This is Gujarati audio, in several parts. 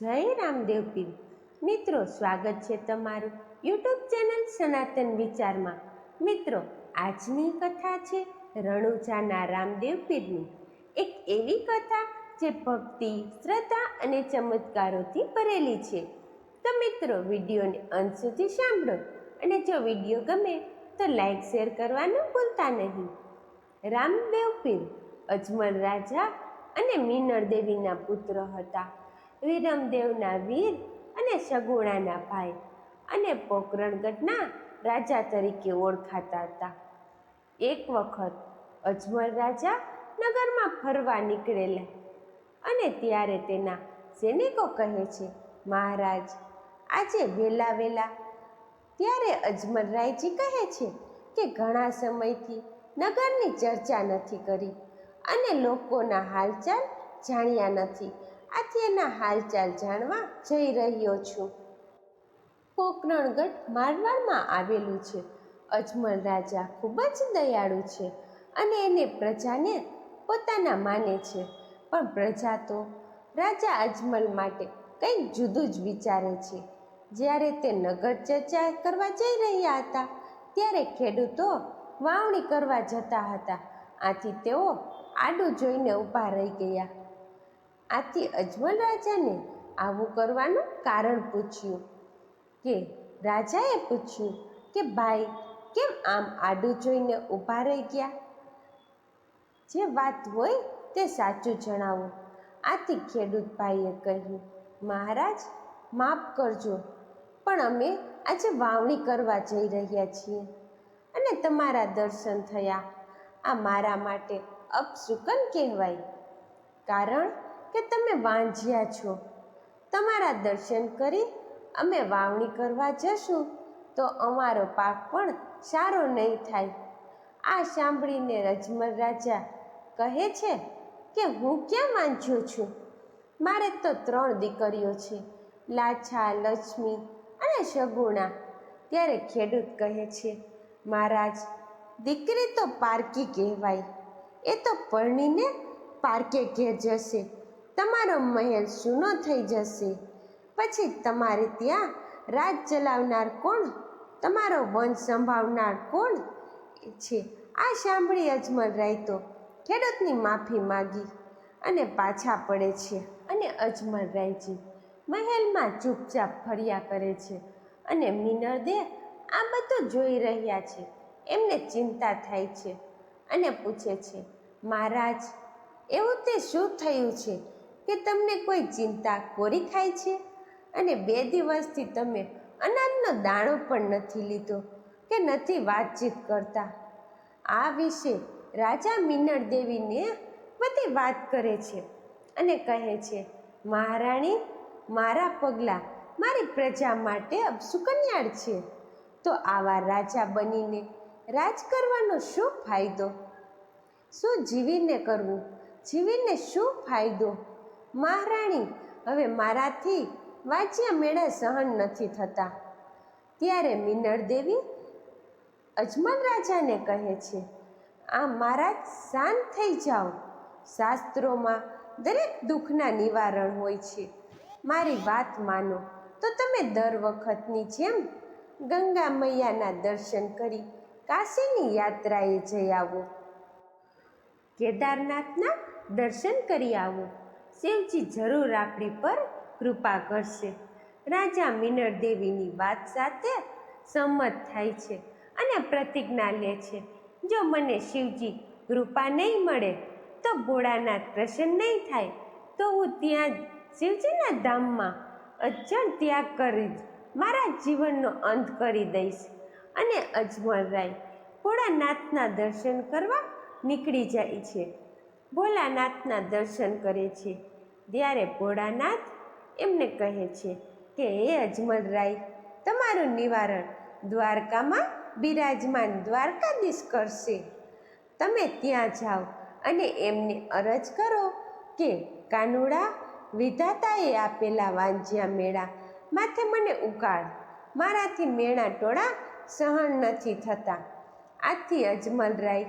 જય રામદેવ પીર. મિત્રો, સ્વાગત છે તમારું યુટ્યુબ ચેનલ સનાતન વિચારમાં. મિત્રો, આજની કથા છે રણુજાના રામદેવ પીરની. એક એવી કથા જે ભક્તિ, શ્રદ્ધા અને ચમત્કારોથી ભરેલી છે. તો મિત્રો, વિડીયોને અંત સુધી સાંભળો અને જો વીડિયો ગમે તો લાઈક, શેર કરવાનું ભૂલતા નહીં. રામદેવ પીર અજમલ રાજા અને મીનળ દેવીના પુત્ર હતા. વિરમદેવના વીર અને સગુણાના ભાઈ અને પોકરણગઢના રાજા તરીકે ઓળખાતા હતા. એક વખત અજમલ રાજા નગરમાં ફરવા નીકળેલા અને ત્યારે તેના સૈનિકો કહે છે, મહારાજ, આજે વહેલા વહેલા. ત્યારે અજમલ રાયજી કહે છે કે ઘણા સમયથી નગરની ચર્ચા નથી કરી અને લોકોના હાલચાલ જાણ્યા નથી. એના હાલચાલ જાણવા જઈ રહ્યો છું. કોકરણગઢ મારવાડમાં આવેલું છે. અજમલ રાજા ખૂબ જ દયાળુ છે અને એને પ્રજાને પોતાના માને છે. પણ પ્રજા તો રાજા અજમલ માટે કંઈક જુદું જ વિચારે છે. જ્યારે તે નગર ચર્ચા કરવા જઈ રહ્યા હતા, ત્યારે ખેડૂતો વાવણી કરવા જતા હતા. આથી તેઓ આડું જોઈને ઊભા રહી ગયા. આથી અજમલ રાજાને આવું કરવાનું કારણ પૂછ્યું કે રાજાએ પૂછ્યું કે, ભાઈ, કેમ આમ આડું જોઈને ઊભા રહી ગયા? જે વાત હોય તે સાચું જણાવો. આથી ખેડૂત ભાઈએ કહ્યું, મહારાજ, માફ કરજો, પણ અમે આજે વાવણી કરવા જઈ રહ્યા છીએ અને તમારા દર્શન થયા. આ મારા માટે અપશુકન કહેવાય. કારણ કે તમે વાંઝ્યા છો? તમારા દર્શન કરી અમે વાવણી કરવા જશું. તો અમારો પાક પણ સારો નહીં થાય. આ સાંભળીને રજમલ રાજા કહે છે કે હું ક્યાં વાંચ્યો છું? મારે તો ત્રણ દીકરીઓ છે, લાછા, લક્ષ્મી અને સગુણા ત્યારે ખેડૂત કહે છે, મહારાજ, દીકરી તો પારકી કહેવાય. એ તો પરણીને પારકે ઘેર જશે. તમારો મહેલ સૂનો થઈ જશે. પછી તમારે ત્યાં રાજ ચલાવનાર કોણ? તમારો વંશ સંભાળનાર કોણ? છે. આ સાંભળી અજમલ રાયતો ખેડૂતની માફી માગી અને પાછા પડે છે અને અજમલ રાયજી મહેલમાં ચૂપચાપ ફર્યા કરે છે અને મિનરદે આ બધું જોઈ રહ્યા છે. એમને ચિંતા થાય છે અને પૂછે છે, મહારાજ, એવું તે શું થયું છે? કે તમને કોઈ ચિંતા કોરી ખાય છે? અને બે દિવસથી તમે અનાજનો દાણો પણ નથી લીધો કે નથી વાતચીત કરતા. આ વિશે રાજા મિનળ દેવીને બધી વાત કરે છે અને કહે છે, મહારાણી, મારા પગલાં મારી પ્રજા માટે અપસુકન્યાળ છે. તો આવા રાજા બનીને રાજ કરવાનો શું ફાયદો? શું જીવીને કરવું? જીવીને શું ફાયદો? મહારાણી, હવે મારાથી વાંચ્યા મેળા સહન નથી થતા. ત્યારે મિનળ દેવી અજમલ રાજાને કહે છે, આ મહારાજ શાંત થઈ જાઓ. શાસ્ત્રોમાં દરેક દુઃખના નિવારણ હોય છે. મારી વાત માનો. તો તમે દર વખતની જેમ ગંગા મૈયાના દર્શન કરી કાશીની યાત્રાએ જઈ આવો. કેદારનાથના દર્શન કરી આવો. શિવજી જરૂર આપણી પર કૃપા કરશે. રાજા મિનળ દેવીની વાત સાથે સંમત થાય છે અને પ્રતિજ્ઞા લે છે. જો મને શિવજી કૃપા નહીં મળે, તો ભોળાનાથ પ્રસન્ન નહીં થાય, તો હું ત્યાં શિવજીના ધામમાં અજણ ત્યાગ કરી મારા જીવનનો અંત કરી દઈશ અને અજમલ રાય ભોળાનાથના દર્શન કરવા નીકળી જાય છે. ભોળાનાથના દર્શન કરે છે. ત્યારે ભોળાનાથ એમને કહે છે કે, હે અજમલરાય, તમારું નિવારણ દ્વારકામાં બિરાજમાન દ્વારકાધીશ કરશે. તમે ત્યાં જાઓ અને એમને અરજ કરો કે કાનુડા વિધાતાએ આપેલા વાંજ્યા મેળા માથે મને ઉકાળ. મારાથી મેળા ટોળા સહન નથી થતા. આથી અજમલરાય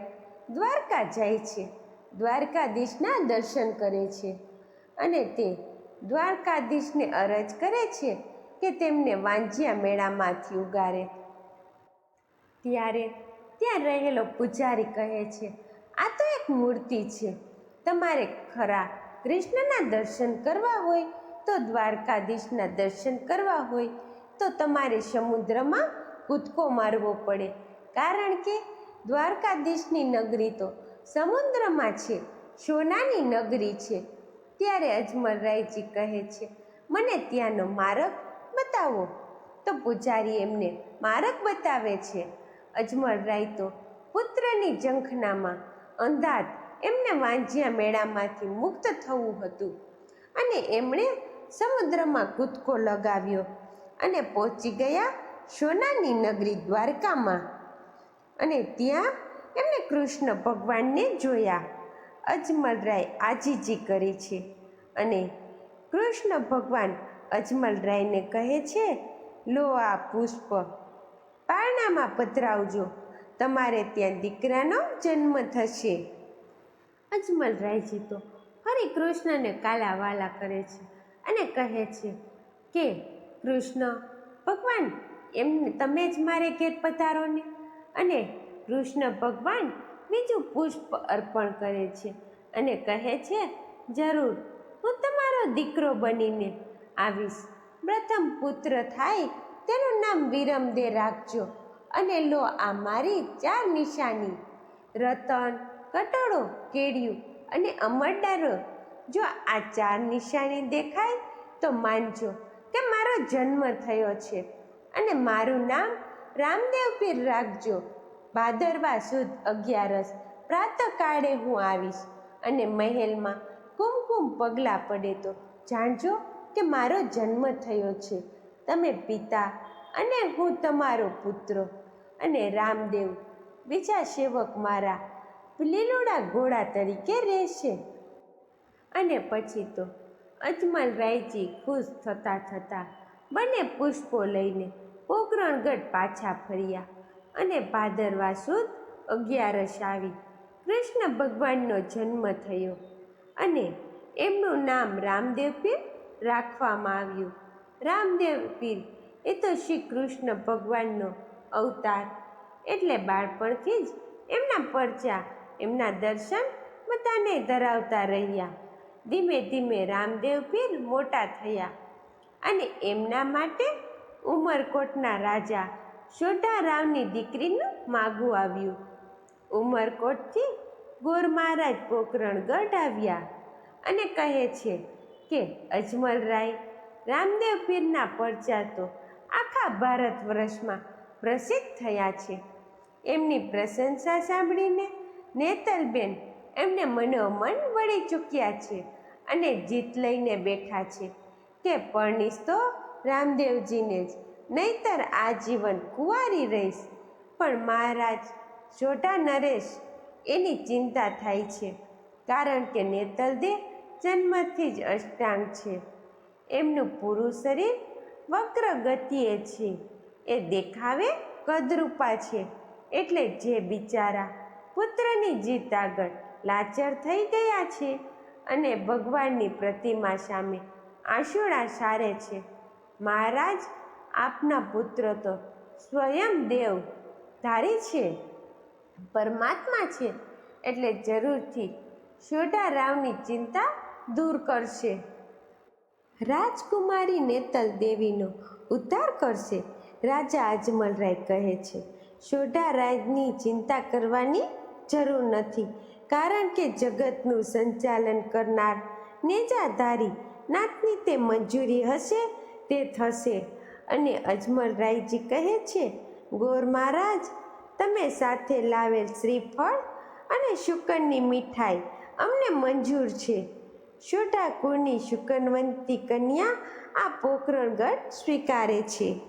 દ્વારકા જાય છે. દ્વારકાધીશના દર્શન કરે છે અને તે દ્વારકાધીશને અરજ કરે છે કે તેમને વાંજિયા મેળામાંથી ઉગારે. ત્યારે ત્યાં રહેલો પૂજારી કહે છે, આ તો એક મૂર્તિ છે. તમારે ખરા કૃષ્ણના દર્શન કરવા હોય તો દ્વારકાધીશના દર્શન કરવા હોય તો તમારે સમુદ્રમાં કૂદકો મારવો પડે. કારણ કે દ્વારકાધીશની નગરી તો સમુદ્રમાં છે. સોનાની નગરી છે. ત્યારે અજમલરાયજી કહે છે, મને ત્યાંનો માર્ગ બતાવો. તો પૂજારી એમને, માર્ગ બતાવે છે. અજમલરાય તો પુત્રની ઝંખનામાં અંધાત એમને વાંજિયા મેળામાંથી મુક્ત થવું હતું. અને એમણે સમુદ્રમાં કૂદકો લગાવ્યો અને પહોંચી ગયા સોનાની નગરી દ્વારકામાં. અને ત્યાં એમને કૃષ્ણ ભગવાનને જોયા. અજમલરાય આજીજી કરી છે અને કૃષ્ણ ભગવાન અજમલરાયને કહે છે, લો આ પુષ્પ, પારણામાં પધરાવજો. તમારે ત્યાં દીકરાનો જન્મ થશે. અજમલરાયજી તો ફરી કૃષ્ણને કાલાવાલા કરે છે અને કહે છે કે, કૃષ્ણ, ભગવાન, એમને તમે જ મારે ઘેર પધારો ને અને કૃષ્ણ ભગવાન બીજું પુષ્પ અર્પણ કરે છે અને કહે છે, જરૂર, હું તમારો દીકરો બનીને આવીશ. પ્રથમ પુત્ર થાય તેનું નામ વિરમદે રાખજો અને લો આ મારી ચાર નિશાની. રતન, કટોળો, કેડિયું અને અમરડારો જો આ ચાર નિશાની દેખાય તો માનજો કે મારો જન્મ થયો છે અને મારું નામ રામદેવ પીર રાખજો. ભાદરવા સુદ અગિયારસ પ્રાતકાળે હું આવીશ અને મહેલમાં કુમકુમ પગલાં પડે તો જાણજો કે મારો જન્મ થયો છે. તમે પિતા અને હું તમારો પુત્ર અને રામદેવ, બીજા સેવક મારા લીલોડા ઘોડા તરીકે રહેશે. અને પછી તો અજમલ રાયજી ખુશ થતાં થતાં બંને પુષ્પો લઈને પોકરણગઢ પાછા ફર્યા. અને ભાદરવા સુદ અગિયારસ આવી. કૃષ્ણ ભગવાનનો જન્મ થયો અને એમનું નામ રામદેવ પીર રાખવામાં આવ્યું. રામદેવ પીર એ તો શ્રી કૃષ્ણ ભગવાનનો અવતાર. એટલે બાળપણથી જ એમના પરચા, એમના દર્શન બધાને ધરાવતા રહ્યા. ધીમે ધીમે રામદેવ પીર મોટા થયા અને એમના માટે ઉમરકોટના રાજા સોઢારાવની દીકરીનું માગું આવ્યું. ઉમરકોટથી ગોર મહારાજ પોકરણગઢ આવ્યા અને કહે છે કે અજમલરાય રામદેવ પીરના પરચા તો આખા ભારત વર્ષમાં પ્રસિદ્ધ થયા છે. એમની પ્રશંસા સાંભળીને નેતલબેન એમને મનોમન વળી ચૂક્યા છે અને જીત લઈને બેઠા છે કે પરણીશ તો રામદેવજીને જ નહીતર આ જીવન કુંવારી રહીશ. પણ મહારાજ જોઢા નરેશ, એની ચિંતા થાય છે. કારણ કે નેતલદે જન્મથી જ અષ્ટાંગ છે. એમનું પૂરું શરીર વક્ર ગતિએ છે. એ દેખાવે કદરૂપા છે. એટલે જે બિચારા પુત્રની જીત આગળ લાચાર થઈ ગયા છે અને ભગવાનની પ્રતિમા સામે આંસુડા સારે છે. મહારાજ આપના પુત્ર તો સ્વયં દેવ ધારી છે, પરમાત્મા છે, એટલે જરૂરથી સોઢારાવની ચિંતા દૂર કરશે. રાજકુમારી નેતલ દેવીનો ઉદ્ધાર કરશે, રાજા અજમલરાય કહે છે. સોઢારાજની ચિંતા કરવાની જરૂર નથી, કારણ કે જગતનું સંચાલન કરનાર નેજાધારી નાતની તે મંજૂરી હશે, તે થશે. અને અજમલરાયજી કહે છે, ગોર મહારાજ, તમે સાથે લાવેલ શ્રીફળ અને શુકનની મીઠાઈ અમને મંજૂર છે. છોટા કુળની શુકનવંતી કન્યા આ પોકરણગઢ સ્વીકારે છે.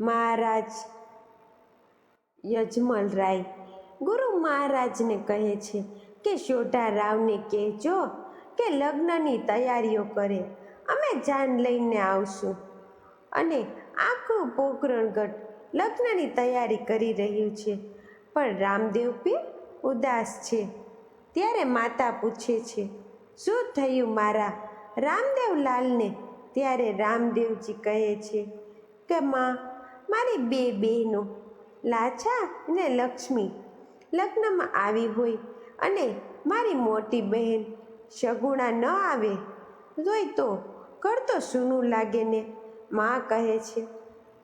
મહારાજ યજમલરાય ગુરુ મહારાજને કહે છે કે રાવને કહેજો કે લગ્નની તૈયારીઓ કરે. અમે જાન લઈને આવશું. અને આખું પોકરણગઢ લગ્નની તૈયારી કરી રહ્યું છે. પણ રામદેવ પીર ઉદાસ છે. ત્યારે માતા પૂછે છે, શું થયું મારા રામદેવ લાલને? ત્યારે રામદેવજી કહે છે કે, માં, મારી બે બહેનો, લાછા અને લક્ષ્મી, લગ્નમાં આવી હોય અને મારી મોટી બહેન સગુણા ન આવે, તોય તો ઘર તો સૂનું લાગે ને માં કહે છે,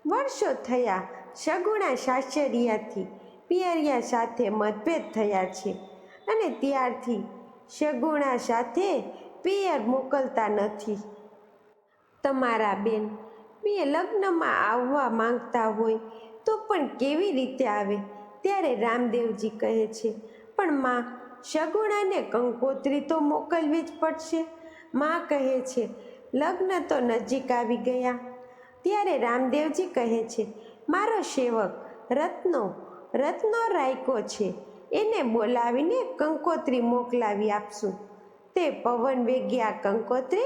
વર્ષો થયા સગુણા સાસરિયાથી પિયરિયા સાથે મતભેદ થયા છે અને ત્યારથી સગુણા સાથે પિયર મોકલતા નથી. તમારા બેન બે લગ્નમાં આવવા માંગતા હોય તો પણ કેવી રીતે આવે? ત્યારે રામદેવજી કહે છે, પણ માં, સગુણાને કંકોત્રી તો મોકલવી જ પડશે. માં કહે છે, લગ્ન તો નજીક આવી ગયા ત્યારે રામદેવજી કહે છે, મારો સેવક રત્નો રત્નો રાયકો છે. એને બોલાવીને કંકોત્રી મોકલાવી આપશું. તે પવન વેગ્યા કંકોત્રી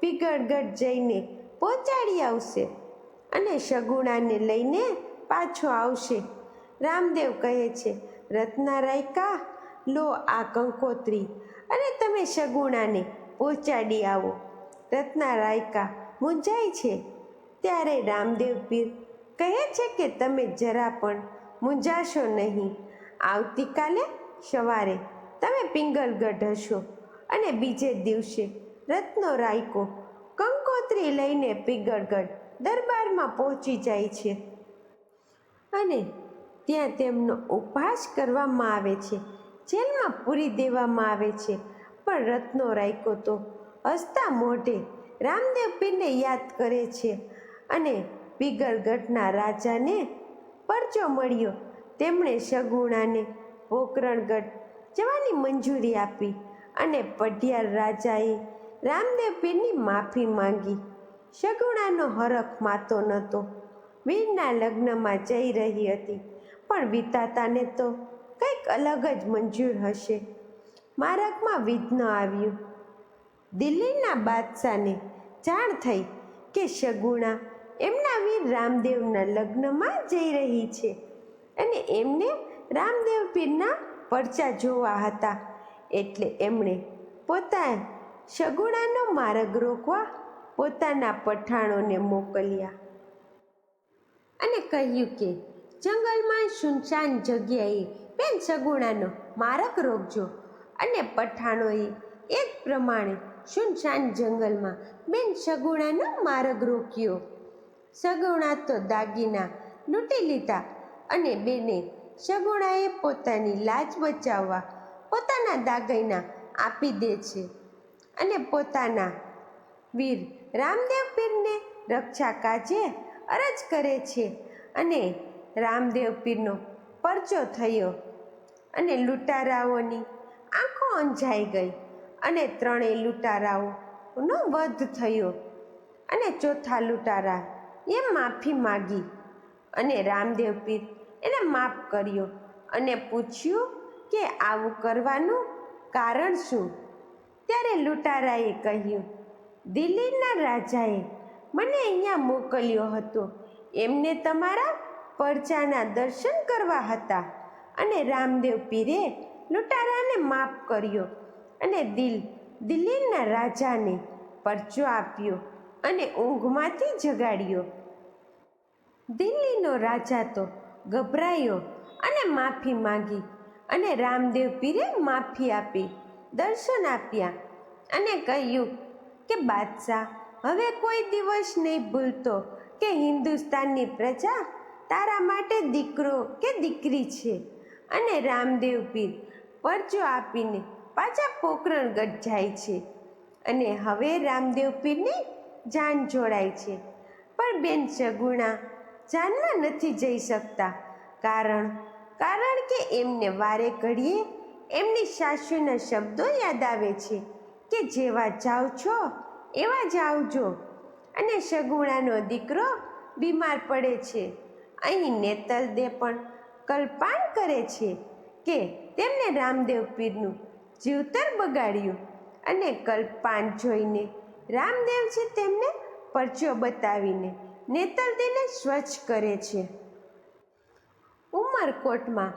પીગળગઢ જઈને પહોંચાડી આવશે અને સગુણાને લઈને પાછો આવશે. રામદેવ કહે છે, રત્ના રાયકા, લો આ કંકોત્રી અને તમે સગુણાને પહોંચાડી આવો. રત્ના રાયકા મૂંઝાય છે ત્યારે રામદેવ પીર કહે છે કે તમે જરા પણ મૂંઝાશો નહીં. આવતીકાલે સવારે તમે પિંગલગઢ હશો અને બીજે દિવસે રત્નો રાયકો કંકોત્રી લઈને પિંગળગઢ દરબારમાં પહોંચી જાય છે. અને ત્યાં તેમનો ઉપવાસ કરવામાં આવે છે. જેલમાં પૂરી દેવામાં આવે છે. પણ રત્નો રાયકો તો હસતા મોઢે રામદેવ પીરને યાદ કરે છે. અને પીગળગઢના રાજાને પરચો મળ્યો. તેમણે સગુણાને પોકરણગઢ જવાની મંજૂરી આપી અને પઢિયાર રાજાએ રામદેવ પીરની માફી માંગી. સગુણાનો હરખ માતો નહોતો. વીરના લગ્નમાં જઈ રહી હતી, પણ વિતાતાને તો કંઈક અલગ જ મંજૂર હશે. મારકમાં વિઘ્ન આવ્યું. દિલ્હીના બાદશાહને જાણ થઈ કે સગુણા એમના વીર રામદેવના લગ્નમાં જઈ રહી છે. અને એમને રામદેવ પીરના પરચા જોવા હતા. એટલે એમણે પોતા સગુણાનો માર્ગ રોકવા પોતાના પઠાણોને મોકલ્યા. અને કહ્યું કે, જંગલમાં સુનસાન જગ્યાએ બેન સગુણાનો માર્ગ રોકજો અને પઠાણોએ એ જ પ્રમાણે સુનસાન જંગલમાં બેન સગુણાનો માર્ગ રોક્યો. સગુણા તો દાગીના લૂંટી લીધા અને બેને સગુણાએ પોતાની લાજ બચાવવા પોતાના દાગીના આપી દે છે અને પોતાના વીર રામદેવ પીરને રક્ષા કાજે અરજ કરે છે અને રામદેવ પીરનો પરચો થયો અને લૂંટારાઓની આંખો અંજાઈ ગઈ અને ત્રણેય લૂંટારાઓનો વધ થયો અને ચોથા લૂંટારા એ માફી માગી અને રામદેવ પીર એને માફ કર્યો અને પૂછ્યું કે આવું કરવાનું કારણ શું? ત્યારે લૂંટારાએ કહ્યું, દિલ્હીના રાજાએ મને અહીંયા મોકલ્યો હતો. એમને તમારા પરચાના દર્શન કરવા હતા અને રામદેવ પીરે લૂંટારાને માફ કર્યો અને દિલ, દિલ્હીના રાજાને પરચો આપ્યો અને ઊંઘમાંથી જગાડ્યો. દિલ્હીનો રાજા તો ગભરાયો અને માફી માંગી અને રામદેવ પીરે માફી આપી, દર્શન આપ્યા અને કહ્યું કે, બાદશાહ, હવે કોઈ દિવસ નહીં ભૂલતો કે હિન્દુસ્તાનની પ્રજા તારા માટે દીકરો કે દીકરી છે. અને રામદેવ પીર પરચો આપીને પાછા પોકરણગઢ જાય છે અને હવે રામદેવ પીરની જાન જોડાય છે. પણ બેન સગુણા જાનમાં નથી જઈ શકતા. કારણ કારણ કે એમને વારે ઘડીએ એમની સાસુના શબ્દો યાદ આવે છે કે જેવા જાઓ છો, એવા જ આવજો. અને સગુણાનો દીકરો બીમાર પડે છે. અહીં નેતલ દે પણ કલ્પાન કરે છે કે તેમને રામદેવ પીરનું જીવતર બગાડ્યું અને કલ્પાન જોઈને રામદેવજી તેમને પરચો બતાવીને નેતલદીને સ્વચ્છ કરે છે. ઉમરકોટમાં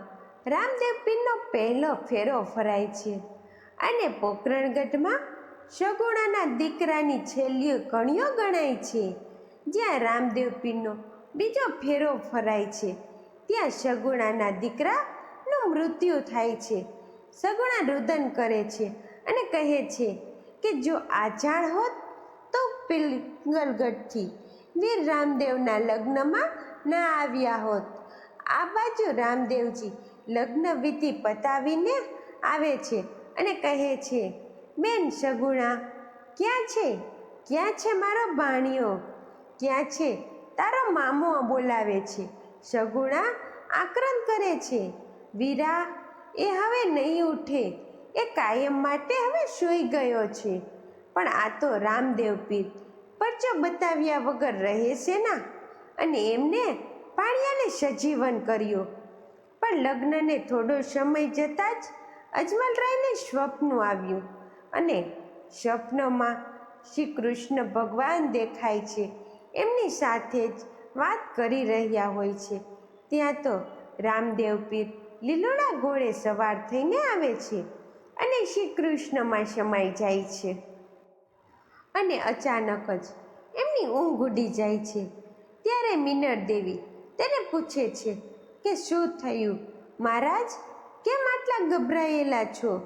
રામદેવ પીરનો પહેલો ફેરો ફરાય છે અને પોકરણગઢમાં સગુણાના દીકરાની છેલ્લી કણીઓ ગણાય છે. જ્યાં રામદેવ પીરનો બીજો ફેરો ફરાય છે, ત્યાં સગુણાના દીકરાનું મૃત્યુ થાય છે. સગુણા રુદન કરે છે અને કહે છે કે જો આ જાણ હોત તો પિંગલગઢથી વીર રામદેવના લગ્નમાં ના આવ્યા હોત. આ બાજુ રામદેવજી લગ્ન વિધિ પતાવીને આવે છે અને કહે છે, બેન સગુણા, ક્યાં છે? ક્યાં છે મારો ભાણિયો? ક્યાં છે? તારો મામો બોલાવે છે. સગુણા આક્રંદ કરે છે. વીરા, એ હવે નહીં ઉઠે. એ કાયમ માટે હવે સૂઈ ગયો છે. પણ આ તો રામદેવ પીર પરચો બતાવ્યા વગર રહે છે ના અને એમને પાળિયાને સજીવન કર્યું. પણ લગ્નને થોડો સમય જતાં જ અજમલરાયને સ્વપ્ન આવ્યું અને સ્વપ્નમાં શ્રી કૃષ્ણ ભગવાન દેખાય છે, એમની સાથે જ વાત કરી રહ્યા હોય છે. ત્યાં તો રામદેવ પીર લીલોડા ઘોડે સવાર થઈને આવે છે અને શ્રી કૃષ્ણમાં સમાઈ જાય છે. અને અચાનક જ એમની ઊંઘ ઉડી જાય છે. ત્યારે મિનર દેવી તેને પૂછે છે કે શું થયું? મહારાજ, કેમ આટલા ગભરાયેલા છો?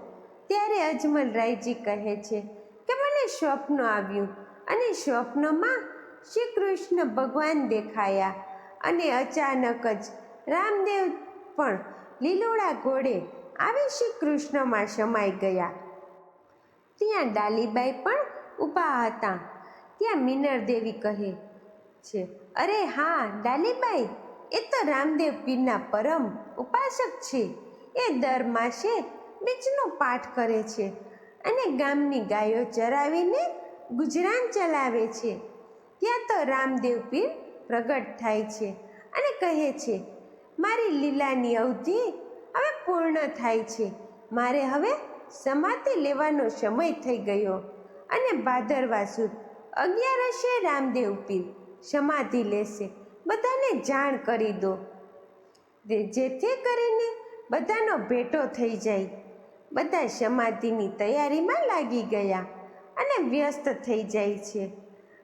ત્યારે અજમલ રાયજી કહે છે કે મને સ્વપ્ન આવ્યું અને સ્વપ્નમાં શ્રી કૃષ્ણ ભગવાન દેખાયા અને અચાનક જ રામદેવ પણ લીલોડા ઘોડે આવી શ્રી કૃષ્ણમાં સમાઈ ગયા. ત્યાં ડાલીબાઈ પણ ઊભા હતા. ત્યાં મિનર દેવી કહે છે, અરે હા, ડાલીબાઈ, એ તો રામદેવ પીરના પરમ ઉપાસક છે. એ દર માસે બીજનો પાઠ કરે છે અને ગામની ગાયો ચરાવીને ગુજરાન ચલાવે છે. ત્યાં તો રામદેવ પીર પ્રગટ થાય છે અને કહે છે, મારી લીલાની અવધિ હવે પૂર્ણ થાય છે. મારે હવે સમાધિ લેવાનો સમય થઈ ગયો. અને ભાદરવા સુદ અગિયારસે રામદેવ પીર સમાધિ લેશે. બધાને જાણ કરી દો. જેથી કરીને બધાનો ભેટો થઈ જાય. બધા સમાધિની તૈયારીમાં લાગી ગયા અને વ્યસ્ત થઈ જાય છે.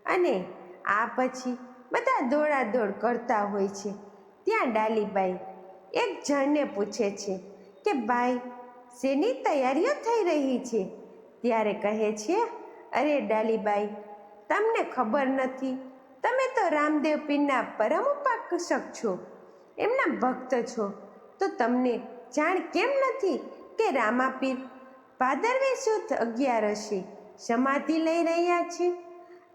અને આ પછી બધા દોડાદોડ કરતા હોય છે. ત્યાં ડાલીબાઈ એક જણને પૂછે છે કે, ભાઈ, શેની તૈયારીઓ થઈ રહી છે? ત્યારે કહે છે અરે ડાલીબાઈ, તમને ખબર નથી, તમે તો રામદેવ પીરના પરમ ઉપાકર્ષક છો, એમના ભક્ત છો. તો તમને જાણ કેમ નથી કે રામાપીર ભાદરવી સુદ અગિયારસે સમાધિ લઈ રહ્યા છે?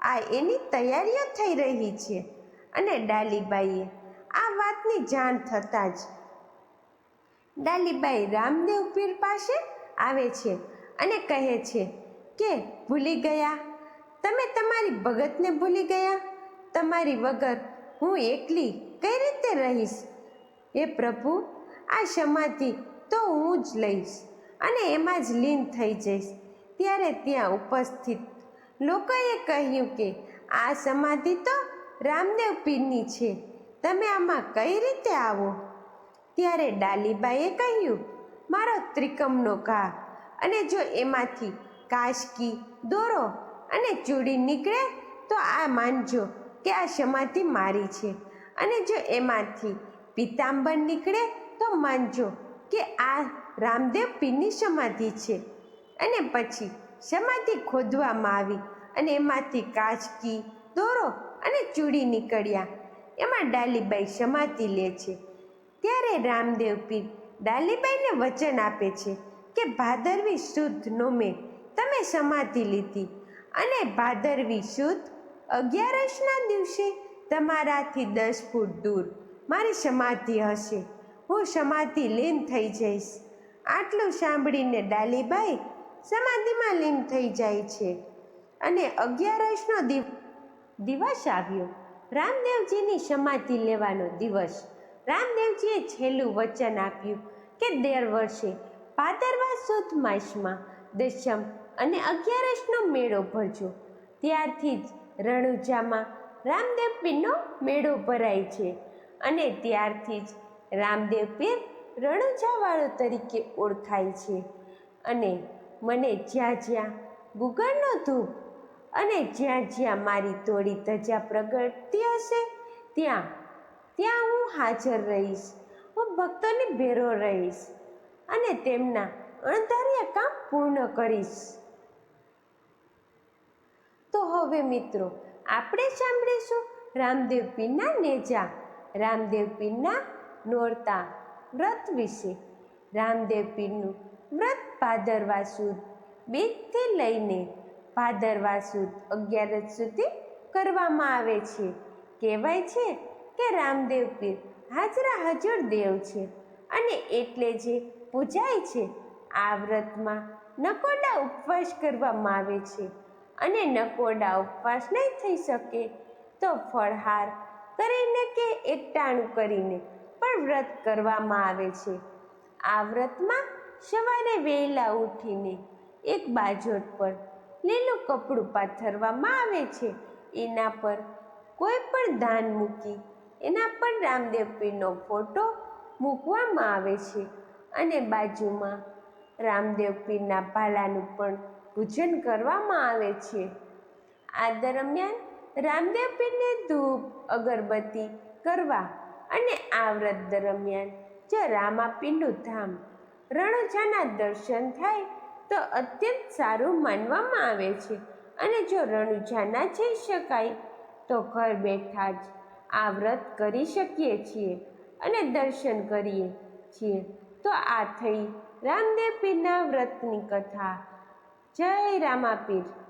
આ એની તૈયારીઓ થઈ રહી છે અને ડાલીબાઈએ આ વાતની જાણ થતાં જ ડાલીબાઈ રામદેવ પીર પાસે આવે છે અને કહે છે કે ભૂલી ગયા? તમે તમારી ભગતને ભૂલી ગયા? તમારી વગર હું એકલી કઈ રીતે રહીશ? હે પ્રભુ, આ સમાધિ તો હું જ લઈશ અને એમાં જ લીન થઈ જઈશ. ત્યારે ત્યાં ઉપસ્થિત લોકોએ કહ્યું કે, આ સમાધિ તો રામદેવ પીરની છે. તમે આમાં કઈ રીતે આવો? ત્યારે ડાલીબાઈએ કહ્યું, મારો ત્રિકમનો ઘા. અને જો એમાંથી કાશકી દોરો અને ચૂડી નીકળે તો આ માનજો કે આ સમાધિ મારી છે. અને જો એમાંથી પિતાંબર નીકળે તો માનજો કે આ રામદેવ પીરની સમાધિ છે. અને પછી સમાધિ ખોદવામાં આવી અને એમાંથી કાચકી દોરો અને ચૂડી નીકળ્યા. એમાં ડાલીબાઈ સમાધિ લે છે. ત્યારે રામદેવ પીર ડાલીબાઈને વચન આપે છે કે ભાદરવી શુદ્ધ નોમે તમે સમાધિ લીધી અને ભાદરવી શુદ્ધ અગિયારસના દિવસે તમારાથી દસ ફૂટ દૂર મારી સમાધિ હશે. હું સમાધિ લીન થઈ જઈશ. આટલું સાંભળીને ડાલીબાઈ સમાધિમાં લીન થઈ જાય છે. અને અગિયારસનો દિવ, દિવસ આવ્યો. રામદેવજીની સમાધિ લેવાનો દિવસ. રામદેવજીએ છેલ્લું વચન આપ્યું કે દર વર્ષે ભાદરવા સુદ માસમાં દશમ અને અગિયારસનો મેળો ભરજો. ત્યારથી જ રણુજામાં રામદેવ પીરનો મેળો ભરાય છે. અને ત્યારથી જ રામદેવ પીર રણુજાવાળો તરીકે ઓળખાય છે. અને મને જ્યાં જ્યાં ગુગળનો ધૂપ અને જ્યાં જ્યાં મારી તોડી ધજા પ્રગટતી હશે, ત્યાં ત્યાં હું હાજર રહીશ. હું ભક્તોને ભેરો રહીશ અને તેમના અણધાર્યા કામ પૂર્ણ કરીશ. તો હવે મિત્રો, આપણે સાંભળીશું રામદેવ પીરના નેજા, રામદેવ પીરના નોરતા વ્રત વિશે. રામદેવ પીરનું વ્રત ભાદરવા સુદ બેથી લઈને ભાદરવા સુદ અગિયારસ સુધી કરવામાં આવે છે. કહેવાય છે કે રામદેવ પીર હાજરા હજુર દેવ છે અને એટલે જે પૂજાય છે, આ વ્રતમાં નકોડા ઉપવાસ કરવામાં આવે છે. અને નકોડા ઉપવાસ નહીં થઈ શકે. તો ફળહાર કરીને કે એકટાણું કરીને પણ વ્રત કરવામાં આવે છે. આ વ્રતમાં સવારે વહેલા ઉઠીને એક બાજોટ પર લીલું કપડું પાથરવામાં આવે છે. એના પર કોઈ પણ ધાન મૂકી એના પર રામદેવ પીરનો ફોટો મૂકવામાં આવે છે. અને બાજુમાં રામદેવ પીરના ભાલાનું પણ પૂજન કરવામાં આવે છે. આ દરમિયાન રામદેવ પીરને ધૂપ, અગરબત્તી કરવા અને આ વ્રત દરમિયાન જો રામાપીરનું ધામ રણજાના દર્શન થાય તો અત્યંત સારું માનવામાં આવે છે. અને જો રણુજાના જઈ શકાય તો ઘર બેઠા જ આ વ્રત કરી શકીએ છીએ અને દર્શન કરીએ છીએ. તો આ થઈ રામદેવ પીરના વ્રતની કથા. જય રામાપીર.